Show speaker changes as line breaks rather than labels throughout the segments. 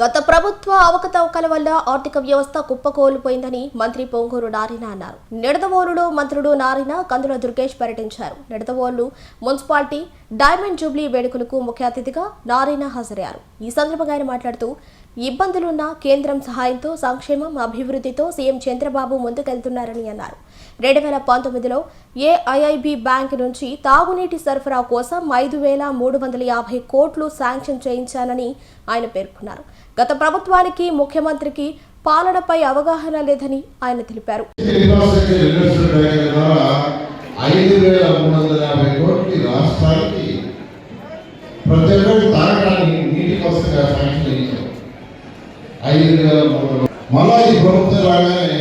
గత ప్రభుత్వ అవకతవకల వల్ల ఆర్థిక వ్యవస్థ కుప్పకూలిపోయిందని మంత్రి పొంగూరు నారాయణ అన్నారు. నిడదవోలులో మంత్రుడు నారాయణ కందుల దుర్గేష్ పర్యటించారు. నిడదవోలు మున్సిపాలిటీ డైమండ్ జూబ్లీ వేడుకలకు ముఖ్య అతిథిగా నారాయణ హాజరయ్యారు. ఈ సందర్భంగా ఆయన మాట్లాడుతూ ఇబ్బందులున్న కేంద్రం సహాయంతో సంక్షేమం అభివృద్ధితో సీఎం చంద్రబాబు ముందుకెళ్తున్నారని అన్నారు. రెండు వేల పంతొమ్మిదిలో ఏఐఐబి బ్యాంక్ నుంచి తాగునీటి సరఫరా కోసం ఐదు వేల మూడు వందల యాభై కోట్లు శాంక్షన్ చేయించానని ఆయన పేర్కొన్నారు. గత ప్రభుత్వానికి ముఖ్యమంత్రికి పాలనపై అవగాహన లేదని ఆయన తెలిపారు.
ప్రతి ఒక్కరు బ్యాంక్ ద్వారా ఐదు వేల మూడు వందల యాభై కోట్ల రాష్ట్రానికి ప్రతి ఒక్కరికి తాగడానికి నీటి కోసంగా శాంక్షన్ ఇచ్చాం ఐదు వేల మూడు మళ్ళా ఈ ప్రభుత్వం రాగానే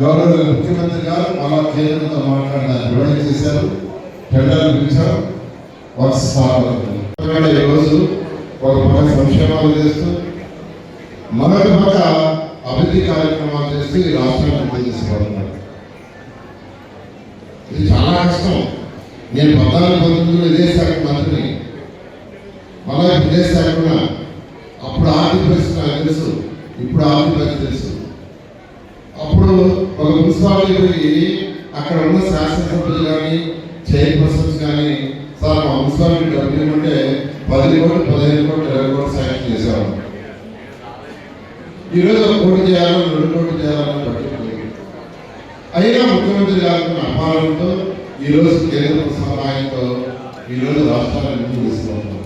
గౌరవ ముఖ్యమంత్రి గారు మళ్ళా కేంద్రంతో మాట్లాడడానికి విడుదల చేశారు. టెండర్ పిలిచారు. వర్క్స్ స్థాపన ఈరోజు ఒక పక్క సంక్షేమాలు చేస్తూ మరొక పక్క అభివృద్ధి కార్యక్రమాలు చేస్తూ ఈ రాష్ట్రాన్ని అభివృద్ధి తీసుకుపోతున్నారు ఇది చాలా కష్టం. నేను పద్నాలుగు పంతొమ్మిదిలో ఇదే శాఖ మంత్రిని. మళ్ళా ఇప్పుడు ఇదే శాఖ అప్పుడు ఆర్థిక పరిస్థితి నాకు తెలుసు. ఇప్పుడు ఆర్థిక తెలుసు అప్పుడు ఒక మున్సిపాలిటీ పోయి అక్కడ ఉన్న శాసనసభ్యులు కానీ చైర్పర్సన్స్ కానీ సార్ మా మున్సిపాలిటీ డబ్బులు ఏమంటే పది కోట్లు పదిహేను కోట్లు ఇరవై కోట్లు శాంక్షన్ చేశారు ఈరోజు ఒక కోటి చేయాలని రెండు కోట్లు చేయాలని పట్టుకుంది అయినా ముఖ్యమంత్రి గారికి అపారంతో ఈరోజు కేంద్ర సహాయంతో ఈరోజు రాష్ట్రాన్ని ముందుకు తీసుకుంటున్నాం